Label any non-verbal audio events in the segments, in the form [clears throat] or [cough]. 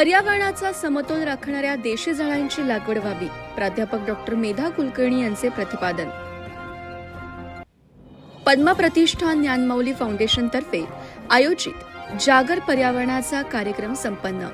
पर्यावरणाचा समतोल राखणाऱ्या देशी झाडांची लागवड व्हावी. प्राध्यापक डॉक्टर मेधा कुलकर्णी यांचे प्रतिपादन. पद्मा प्रतिष्ठान ज्ञानमौली फाउंडेशन तर्फे आयोजित जागर पर्यावरणाचा कार्यक्रम संपन्न.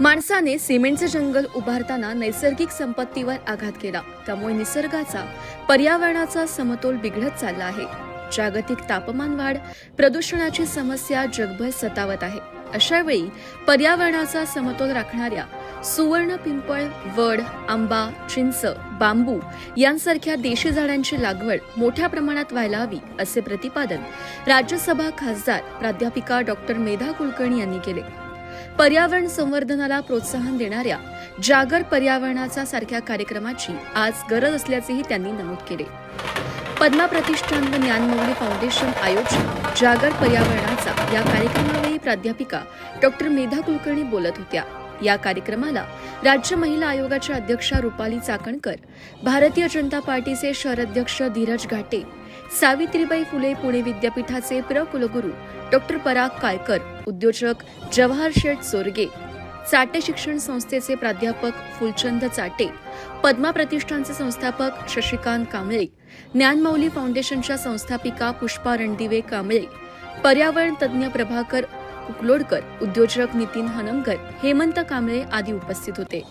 माणसाने सिमेंटचे जंगल उभारताना नैसर्गिक संपत्तीवर आघात केला. त्यामुळे निसर्गाचा पर्यावरणाचा समतोल बिघडत चालला आहे. जागतिक तापमान वाढ प्रदूषणाची समस्या जगभर सतावत आहे. अशा वेळी पर्यावरणाचा समतोल राखणाऱ्या सुवर्ण पिंपळ वड आंबा चिंच बांबू यांसारख्या देशी झाडांची लागवड मोठ्या प्रमाणात व्हायला हवी असे प्रतिपादन राज्यसभा खासदार प्राध्यापिका डॉक्टर मेधा कुलकर्णी यांनी केले. पर्यावरण संवर्धनाला प्रोत्साहन देणाऱ्या जागर पर्यावरणाचा सारख्या कार्यक्रमाची आज गरज असल्याचेही त्यांनी नमूद केले. पद्मा प्रतिष्ठान व ज्ञानमौली फाउंडेशन आयोजित जागर पर्यावरणाचा या कार्यक्रमावेळी प्राध्यापिका डॉक्टर मेधा कुलकर्णी बोलत होत्या. या कार्यक्रमाला राज्य महिला आयोगाच्या अध्यक्षा रुपाली चाकणकर भारतीय जनता पार्टीचे शहर अध्यक्ष धीरज घाटे सावित्रीबाई फुले पुणे विद्यापीठाचे प्र कुलगुरू डॉक्टर पराग कायकर उद्योजक जवाहर शेठ सोरगे चाटे शिक्षण संस्थेचे प्राध्यापक फुलचंद चाटे पद्मा प्रतिष्ठानचे संस्थापक शशिकांत कांबळे ज्ञानमौली फाउंडेशनच्या संस्थापिका पुष्पा रणदिवे कांबळे पर्यावरण तज्ज्ञ प्रभाकर कुकलोडकर उद्योजक नितीन हनमकर हेमंत कांबळे आदी उपस्थित होते.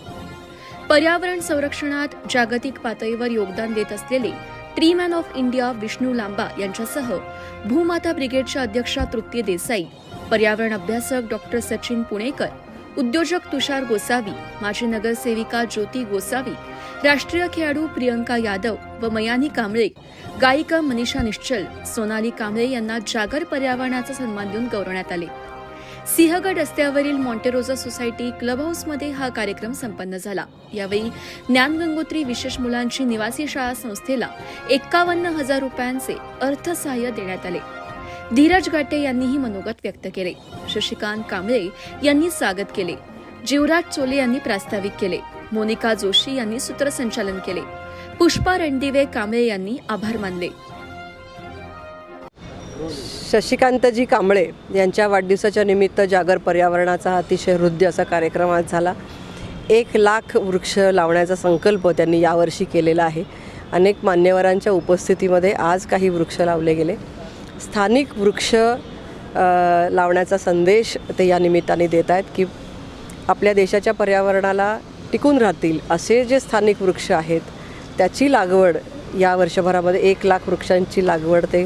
पर्यावरण संरक्षणात जागतिक पातळीवर योगदान देत असलेले tree man of India Vishnu Lamba यांच्यासह भूमाता ब्रिगेडच्या अध्यक्षा तृप्ती देसाई पर्यावरण अभ्यासक डॉक्टर सचिन पुणेकर उद्योजक तुषार गोसावी माजी नगरसेविका ज्योती गोसावी राष्ट्रीय खेळाडू प्रियंका यादव व मयानी कांबळे गायिका मनीषा निश्चल सोनाली कांबळे यांना जागर पर्यावरणाचा सन्मान देऊन गौरवण्यात आले. सिंहगड रस्त्यावरील मॉन्टेरोजा सोसायटी क्लब हाऊसमध्ये हा कार्यक्रम संपन्न झाला. यावेळी ज्ञान गंगोत्री विशेष मुलांची निवासी शाळा संस्थेला एक्कावन्न हजार रुपयांचे अर्थसहाय्य देण्यात आले. धीरज गाटे यांनीही मनोगत व्यक्त केले. शशिकांत कांबळे यांनी स्वागत केले. जीवराज चोले यांनी प्रास्ताविक केले. मोनिका जोशी यांनी सूत्रसंचालन केले. पुष्पा रणदिवे कांबळे यांनी आभार मानले. शशिकांतजी कांबळे यांच्या वाढदिवसाच्या निमित्त जागर पर्यावरणाचा अतिशय हृदय असा कार्यक्रम आज झाला. एक लाख वृक्ष लावण्याचा संकल्प त्यांनी यावर्षी केलेला आहे. अनेक मान्यवरांच्या उपस्थितीमध्ये आज काही वृक्ष लावले गेले. स्थानिक वृक्ष लावण्याचा संदेश ते या निमित्ताने देत आहेत की आपल्या देशाच्या पर्यावरणाला टिकून राहतील असे जे स्थानिक वृक्ष आहेत त्याची लागवड या वर्षभरामध्ये एक लाख वृक्षांची लागवड ते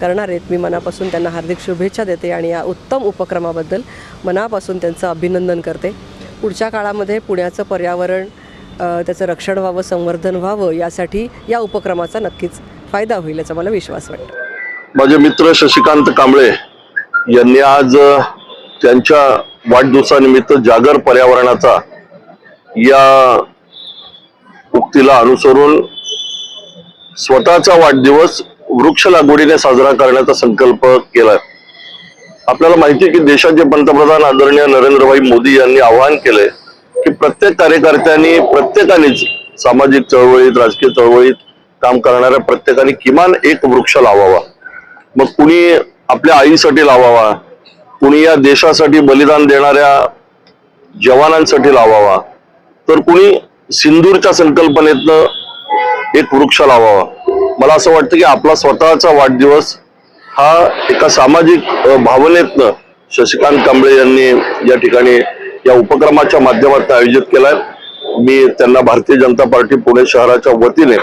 करणार आहेत. मी मनापासून त्यांना हार्दिक शुभेच्छा देते आणि या उत्तम उपक्रमाबद्दल मनापासून त्यांचं अभिनंदन करते. पुढच्या काळामध्ये पुण्याचं पर्यावरण त्याचं रक्षण व्हावं संवर्धन व्हावं यासाठी या उपक्रमाचा नक्कीच फायदा होईल याचा मला विश्वास वाटतो. माझे मित्र शशिकांत कांबळे यांनी आज त्यांच्या वाढदिवसानिमित्त जागर पर्यावरणाचा या उक्तीला अनुसरून स्वतःचा वाढदिवस वृक्ष लागवडीने साजरा करण्याचा संकल्प केलाय. आपल्याला माहिती आहे की देशाचे पंतप्रधान आदरणीय नरेंद्रभाई मोदी यांनी आवाहन केलंय की प्रत्येक कार्यकर्त्यांनी प्रत्येकानेच सामाजिक चळवळीत राजकीय चळवळीत काम करणाऱ्या प्रत्येकाने किमान एक वृक्ष लावावा. मग कुणी आपल्या आईसाठी लावावा. कुणी या देशासाठी बलिदान देणाऱ्या जवानांसाठी लावावा. तर कुणी सिंदूरच्या संकल्पनेतनं एक वृक्ष लावावा. मला असं वाटतं की आपला स्वतःचा वाढदिवस हा एका सामाजिक भावनेतनं शशिकांत कांबळे यांनी या ठिकाणी या उपक्रमाच्या माध्यमातून आयोजित केलाय. मी त्यांना भारतीय जनता पार्टी पुणे शहराच्या वतीने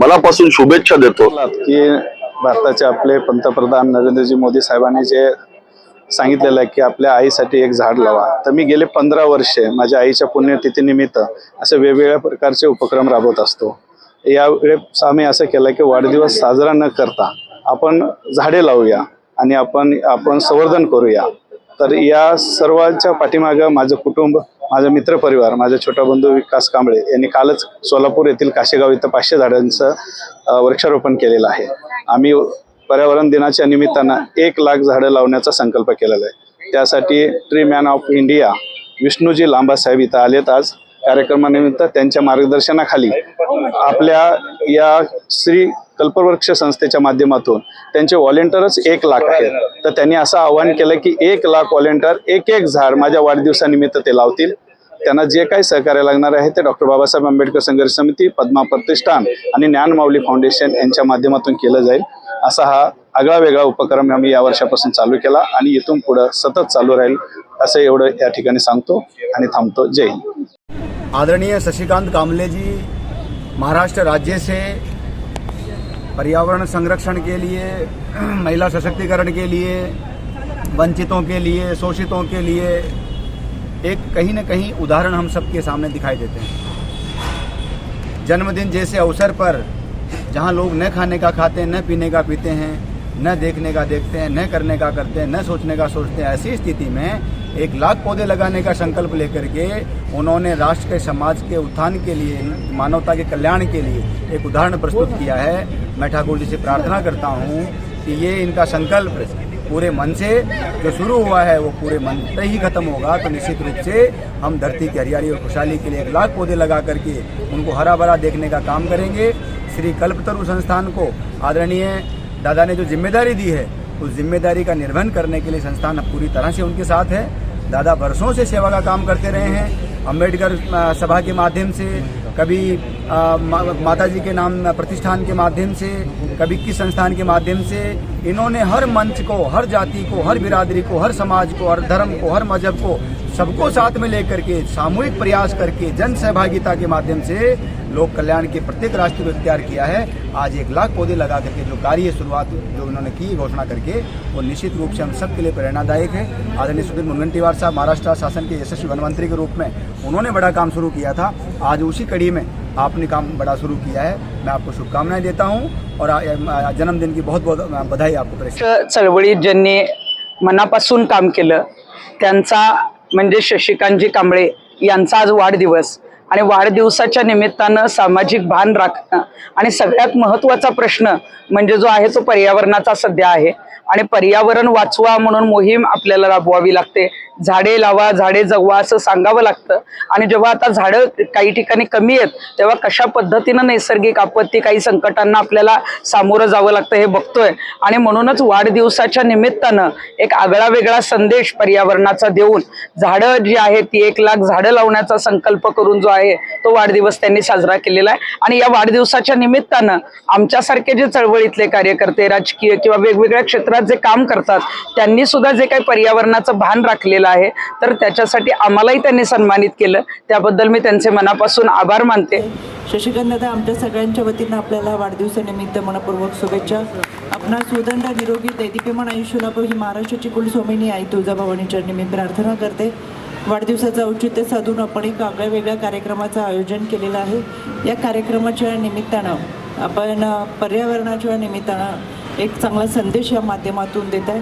मनापासून शुभेच्छा देतो. की भारताचे आपले पंतप्रधान नरेंद्रजी मोदी साहेबांनी जे सांगितलेलं आहे की आपल्या आईसाठी एक झाड लावा. तर मी गेले पंधरा वर्षे माझ्या आईच्या पुण्यतिथीनिमित्त असे वेगवेगळ्या प्रकारचे उपक्रम राबवत असतो. यावेळेस आम्ही असं केलं की वाढदिवस साजरा न करता आपण झाडे लावूया आणि आपण आपण संवर्धन करूया. तर या सर्वांच्या पाठीमागं माझं कुटुंब माझा मित्रपरिवार माझा छोटा बंधू विकास कांबळे यांनी कालच सोलापूर येथील काशेगाव इथं पाचशे झाडांचं वृक्षारोपण केलेलं आहे. आम्ही पर्यावरण दिनाच्या निमित्तानं एक लाख झाडं लावण्याचा संकल्प केलेला आहे. त्यासाठी tree man of India Vishnuji लांबासाहेब इथं आलेत आज. कार्यक्रमानिमित्त त्यांच्या मार्गदर्शनाखाली आपल्या या श्री कल्पवृक्ष संस्थेच्या माध्यमातून त्यांचे व्हॉलेंटियरच एक लाख आहेत. तर त्यांनी असं आवाहन केलं की एक लाख व्हॉलेंटियर एक एक झाड माझ्या वाढदिवसानिमित्त ते लावतील. त्यांना जे काही सहकार्य लागणार आहे ते डॉक्टर बाबासाहेब आंबेडकर संघर्ष समिती पद्मा प्रतिष्ठान आणि ज्ञानमाऊली फाउंडेशन यांच्या माध्यमातून केलं जाईल. असा हा आगळा वेगळा उपक्रम आम्ही या वर्षापासून चालू केला आणि इथून पुढं सतत चालू राहील असं एवढं या ठिकाणी सांगतो आणि थांबतो. जय हिंद. आदरणीय शशिकांत कांबलेजी महाराष्ट्र राज्य से पर्यावरण संरक्षण के लिए, [clears throat] महिला सशक्तिकरण के लिए, वंचितों के लिए, शोषितों के लिए एक कहीं न कहीं उदाहरण हम सबके सामने दिखाई देते हैं। जन्मदिन जैसे अवसर पर जहाँ लोग न खाने का खाते हैं न पीने का पीते हैं, न देखने का देखते हैं, न करने का करते हैं, न सोचने का सोचते हैं, ऐसी स्थिति में एक लाख पौधे लगाने का संकल्प लेकर के उन्होंने राष्ट्र के, समाज के, उत्थान के लिए, मानवता के कल्याण के लिए एक उदाहरण प्रस्तुत किया है। मैं ठाकुर जी से प्रार्थना करता हूँ कि ये इनका संकल्प पूरे मन से, जो शुरू हुआ है, वो पूरे मन से ही खत्म होगा। तो निश्चित रूप से हम धरती की हरियाली और खुशहाली के लिए एक लाख पौधे लगा करके उनको हरा भरा देखने का काम करेंगे। श्री कल्पतरु संस्थान को आदरणीय दादा ने जो ज़िम्मेदारी दी है उस ज़िम्मेदारी का निर्वहन करने के लिए संस्थान अब पूरी तरह से उनके साथ है। दादा बरसों से सेवा का काम करते रहे हैं। अंबेडकर सभा के माध्यम से कभी मा, माता जी के नाम प्रतिष्ठान के माध्यम से कभी किस संस्थान के माध्यम से इन्होंने हर मंच को हर जाति को हर बिरादरी को हर समाज को हर धर्म को हर मज़हब को सबको साथ में लेकर के सामूहिक प्रयास करके जन सहभागिता के माध्यम से लोक कल्याण के प्रत्येक राष्ट्र को इख्तियार किया है। आज एक लाख पौधे लगा करके जो कार्य शुरुआत जो उन्होंने की, घोषणा करके, वो निश्चित रूप से हम सबके लिए प्रेरणादायक है। आदरणीय सुधीर मुनगंटीवार साहब, महाराष्ट्र शासन के यशस्वी वन मंत्री के रूप में उन्होंने बड़ा काम शुरू किया था। आज उसी कड़ी में आपने काम बड़ा शुरू किया है। मैं आपको शुभकामनाएँ देता हूँ और जन्मदिन की बहुत बहुत बधाई आपको चळवळीत ज्यांनी मनापासून काम त्यांचा म्हणजे शशिकांतजी कांबळे यांचा आज वाढदिवस. आणि वाढदिवसाच्या निमित्तानं सामाजिक भान राखणं आणि सगळ्यात महत्त्वाचा प्रश्न म्हणजे जो आहे तो पर्यावरणाचा सध्या आहे. आणि पर्यावरण वाचवा म्हणून मोहीम आपल्याला राबवावी लागते. झाडे लावा झाडे जगवा असं सांगावं लागतं. आणि जेव्हा आता झाडं काही ठिकाणी कमी आहेत तेव्हा कशा पद्धतीनं नैसर्गिक आपत्ती काही संकटांना आपल्याला सामोरं जावं लागतं हे बघतोय. आणि म्हणूनच वाढदिवसाच्या निमित्तानं एक आगळा वेगळा संदेश पर्यावरणाचा देऊन झाडं जी आहेत ती एक लाख झाडं लावण्याचा संकल्प करून जो आहे तो वाढदिवस त्यांनी साजरा केलेला आहे. आणि या वाढदिवसाच्या निमित्तानं आमच्यासारखे जे चळवळीतले कार्यकर्ते राजकीय किंवा वेगवेगळ्या क्षेत्रात जे काम करतात त्यांनी सुद्धा जे काही पर्यावरणाचं भान राखलेलं आहे. तर त्याच्यासाठी आम्हालाही त्यांनी सन्मानित केलं. त्याबद्दल मी त्यांचे मनापासून आभार मानते. शशिकांत दादा आमच्या सगळ्यांच्या वतीनं आपल्याला वाढदिवसानिमित्त मनपूर्वक शुभेच्छा. आपणास उदंड निरोगी दैदिप्यमान आयुष्य लाभो ही महाराष्ट्राची कुलस्वामिनी आई तुळजाभवानीच्या निमित्त प्रार्थना करते. वाढदिवसाचं औचित्य साधून आपण एक आगळ्या वेगळ्या कार्यक्रमाचं आयोजन केलेलं आहे. या कार्यक्रमाच्या निमित्तानं आपण पर्यावरणाच्या निमित्तानं एक चांगला संदेश या माध्यमातून देत आहे.